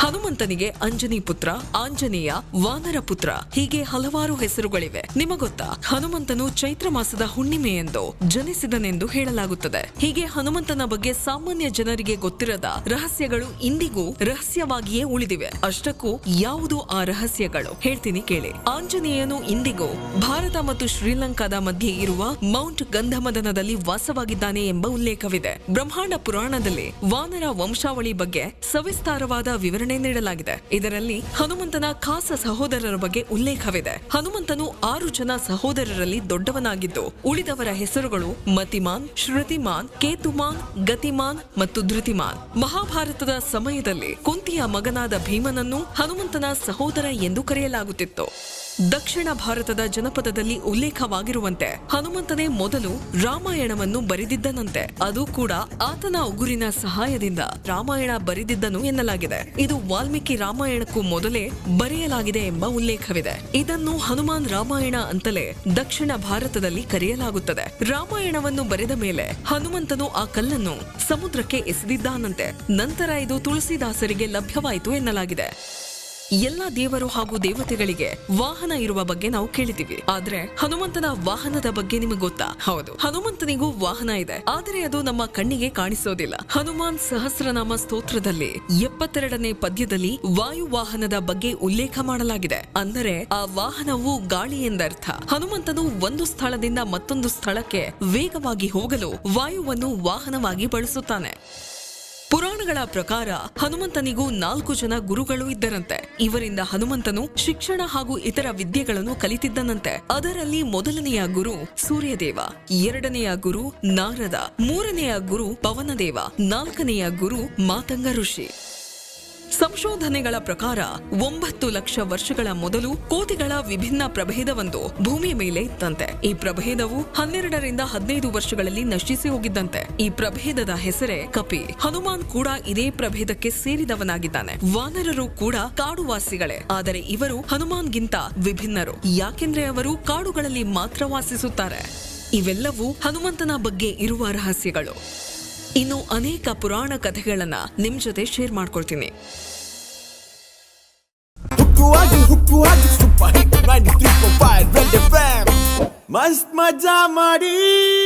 How the ಹನುಮಂತನಿಗೆ ಅಂಜನಿ ಪುತ್ರ, ಆಂಜನೇಯ ವಾನರ ಪುತ್ರ. ಹೀಗೆ ಹಲವಾರು ಹೆಸರುಗಳಿವೆ. ನಿಮಗೊತ್ತಾ ಹನುಮಂತನು ಚೈತ್ರ ಮಾಸದ ಹುಣ್ಣಿಮೆ ಎಂದು ಜನಿಸಿದನೆಂದು ಹೇಳಲಾಗುತ್ತದೆ. ಹೀಗೆ ಹನುಮಂತನ ಬಗ್ಗೆ ಸಾಮಾನ್ಯ ಜನರಿಗೆ ಗೊತ್ತಿರದ ರಹಸ್ಯಗಳು ಇಂದಿಗೂ ರಹಸ್ಯವಾಗಿಯೇ ಉಳಿದಿವೆ. ಅಷ್ಟಕ್ಕೂ ಯಾವುದು ಆ ರಹಸ್ಯಗಳು? ಹೇಳ್ತೀನಿ ಕೇಳಿ. ಆಂಜನೇಯನು ಇಂದಿಗೂ ಭಾರತ ಮತ್ತು ಶ್ರೀಲಂಕಾದ ಮಧ್ಯೆ ಇರುವ ಮೌಂಟ್ ಗಂಧಮದನದಲ್ಲಿ ವಾಸವಾಗಿದ್ದಾನೆ ಎಂಬ ಉಲ್ಲೇಖವಿದೆ. ಬ್ರಹ್ಮಾಂಡ ಪುರಾಣದಲ್ಲಿ ವಾನರ ವಂಶಾವಳಿ ಬಗ್ಗೆ ಸವಿಸ್ತಾರವಾದ ವಿವರಣೆ ನೀಡಲಾಗಿದೆ. ಇದರಲ್ಲಿ ಹನುಮಂತನ ಖಾಸ ಸಹೋದರರ ಬಗ್ಗೆ ಉಲ್ಲೇಖವಿದೆ. ಹನುಮಂತನು ಆರು ಜನ ಸಹೋದರರಲ್ಲಿ ದೊಡ್ಡವನಾಗಿದ್ದು, ಉಳಿದವರ ಹೆಸರುಗಳು ಮತಿಮಾನ್, ಶ್ರುತಿಮಾನ್, ಕೇತುಮಾನ್, ಗತಿಮಾನ್ ಮತ್ತು ಧೃತಿಮಾನ್. ಮಹಾಭಾರತದ ಸಮಯದಲ್ಲಿ ಕುಂತಿಯ ಮಗನಾದ ಭೀಮನನ್ನು ಹನುಮಂತನ ಸಹೋದರ ಎಂದು ಕರೆಯಲಾಗುತ್ತಿತ್ತು. ದಕ್ಷಿಣ ಭಾರತದ ಜನಪದದಲ್ಲಿ ಉಲ್ಲೇಖವಾಗಿರುವಂತೆ ಹನುಮಂತನೇ ಮೊದಲು ರಾಮಾಯಣವನ್ನು ಬರೆದಿದ್ದನಂತೆ. ಅದು ಕೂಡ ಆತನ ಉಗುರಿನ ಸಹಾಯದಿಂದ ರಾಮಾಯಣ ಬರೆದಿದ್ದನು ಎನ್ನಲಾಗಿದೆ. ಇದು ವಾಲ್ಮೀಕಿ ರಾಮಾಯಣಕ್ಕೂ ಮೊದಲೇ ಬರೆಯಲಾಗಿದೆ ಎಂಬ ಉಲ್ಲೇಖವಿದೆ. ಇದನ್ನು ಹನುಮಾನ್ ರಾಮಾಯಣ ಅಂತಲೇ ದಕ್ಷಿಣ ಭಾರತದಲ್ಲಿ ಕರೆಯಲಾಗುತ್ತದೆ. ರಾಮಾಯಣವನ್ನು ಬರೆದ ಮೇಲೆ ಹನುಮಂತನು ಆ ಕಲ್ಲನ್ನು ಸಮುದ್ರಕ್ಕೆ ಎಸೆದಿದ್ದಾನಂತೆ. ನಂತರ ಇದು ತುಳಸಿದಾಸರಿಗೆ ಲಭ್ಯವಾಯಿತು ಎನ್ನಲಾಗಿದೆ. ಎಲ್ಲಾ ದೇವರು ಹಾಗೂ ದೇವತೆಗಳಿಗೆ ವಾಹನ ಇರುವ ಬಗ್ಗೆ ನಾವು ಕೇಳಿದೀವಿ ಆದ್ರೆ ಹನುಮಂತನ ವಾಹನದ ಬಗ್ಗೆ ನಿಮಗೆ ಗೊತ್ತಾ? ಹೌದು. ಹನುಮಂತನಿಗೂ ವಾಹನ ಇದೆ. ಆದರೆ ಅದು ನಮ್ಮ ಕಣ್ಣಿಗೆ ಕಾಣಿಸೋದಿಲ್ಲ. ಹನುಮಾನ್ ಸಹಸ್ರನಾಮ ಸ್ತೋತ್ರದಲ್ಲಿ ಎಪ್ಪತ್ತೆರಡನೇ ಪದ್ಯದಲ್ಲಿ ವಾಯು ವಾಹನದ ಬಗ್ಗೆ ಉಲ್ಲೇಖ ಮಾಡಲಾಗಿದೆ. ಅಂದರೆ ಆ ವಾಹನವು ಗಾಳಿ ಎಂದರ್ಥ. ಹನುಮಂತನು ಒಂದು ಸ್ಥಳದಿಂದ ಮತ್ತೊಂದು ಸ್ಥಳಕ್ಕೆ ವೇಗವಾಗಿ ಹೋಗಲು ವಾಯುವನ್ನು ವಾಹನವಾಗಿ ಬಳಸುತ್ತಾನೆ. ಪುರಾಣಗಳ ಪ್ರಕಾರ ಹನುಮಂತನಿಗೂ ನಾಲ್ಕು ಜನ ಗುರುಗಳು ಇದ್ದರಂತೆ. ಇವರಿಂದ ಹನುಮಂತನು ಶಿಕ್ಷಣ ಹಾಗೂ ಇತರ ವಿದ್ಯೆಗಳನ್ನು ಕಲಿತಿದ್ದನಂತೆ. ಅದರಲ್ಲಿ ಮೊದಲನೆಯ ಗುರು ಸೂರ್ಯದೇವ, ಎರಡನೆಯ ಗುರು ನಾರದ, ಮೂರನೆಯ ಗುರು ಪವನದೇವ, ನಾಲ್ಕನೆಯ ಗುರು ಮಾತಂಗ ಋಷಿ. ಸಂಶೋಧನೆಗಳ ಪ್ರಕಾರ ಒಂಬತ್ತು ಲಕ್ಷ ವರ್ಷಗಳ ಮೊದಲು ಕೋತಿಗಳ ವಿಭಿನ್ನ ಪ್ರಭೇದವೊಂದು ಭೂಮಿಯ ಮೇಲೆ ಇತ್ತಂತೆ. ಈ ಪ್ರಭೇದವು ಹನ್ನೆರಡರಿಂದ ಹದಿನೈದು ವರ್ಷಗಳಲ್ಲಿ ನಶಿಸಿ ಹೋಗಿದ್ದಂತೆ. ಈ ಪ್ರಭೇದದ ಹೆಸರೇ ಕಪಿ. ಹನುಮಾನ್ ಕೂಡ ಇದೇ ಪ್ರಭೇದಕ್ಕೆ ಸೇರಿದವನಾಗಿದ್ದಾನೆ. ವಾನರರು ಕೂಡ ಕಾಡುವಾಸಿಗಳೇ. ಆದರೆ ಇವರು ಹನುಮಾನ್ಗಿಂತ ವಿಭಿನ್ನರು. ಯಾಕೆಂದ್ರೆ ಅವರು ಕಾಡುಗಳಲ್ಲಿ ಮಾತ್ರ ವಾಸಿಸುತ್ತಾರೆ. ಇವೆಲ್ಲವೂ ಹನುಮಂತನ ಬಗ್ಗೆ ಇರುವ ರಹಸ್ಯಗಳು. ಇನ್ನು ಅನೇಕ ಪುರಾಣ ಕಥೆಗಳನ್ನ ನಿಮ್ ಜೊತೆ ಶೇರ್ ಮಾಡ್ಕೊಳ್ತೀನಿ 93.5 Red FM Mast Maja Marie